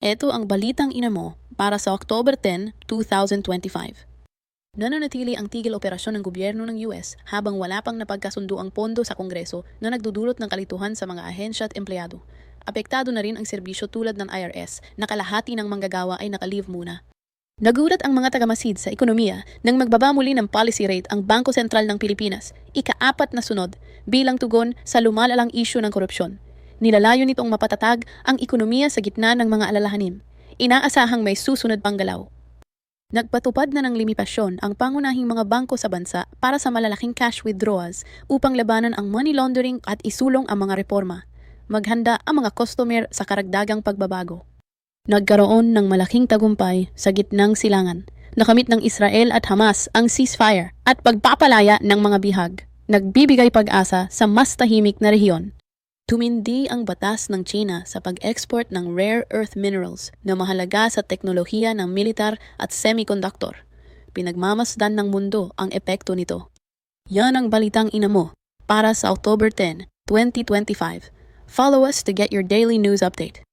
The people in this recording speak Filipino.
Ito ang balitang ina mo para sa October 10, 2025. Nananatili ang tigil operasyon ng gobyerno ng US habang wala pang napagkasundo ang pondo sa Kongreso na nagdudulot ng kalituhan sa mga ahensya at empleyado. Apektado na rin ang serbisyo tulad ng IRS na kalahati ng manggagawa ay nakalive muna. Nagulat ang mga tagamasid sa ekonomiya nang magbaba muli ng policy rate ang Bangko Sentral ng Pilipinas, ikaapat na sunod bilang tugon sa lumalalang isyu ng korupsyon. Nilalayo nitong mapatatag ang ekonomiya sa gitna ng mga alalahanin. Inaasahang may susunod pang galaw. Nagpatupad na ng limitasyon ang pangunahing mga bangko sa bansa para sa malalaking cash withdrawals upang labanan ang money laundering at isulong ang mga reforma. Maghanda ang mga customer sa karagdagang pagbabago. Nagkaroon ng malaking tagumpay sa gitnang silangan. Nakamit ng Israel at Hamas ang ceasefire at pagpapalaya ng mga bihag. Nagbibigay pag-asa sa mas tahimik na rehiyon. Tumindi ang batas ng China sa pag-export ng rare earth minerals na mahalaga sa teknolohiya ng militar at semiconductor. Pinagmamasdan ng mundo ang epekto nito. Yan ang balitang ina mo para sa October 10, 2025. Follow us to get your daily news update.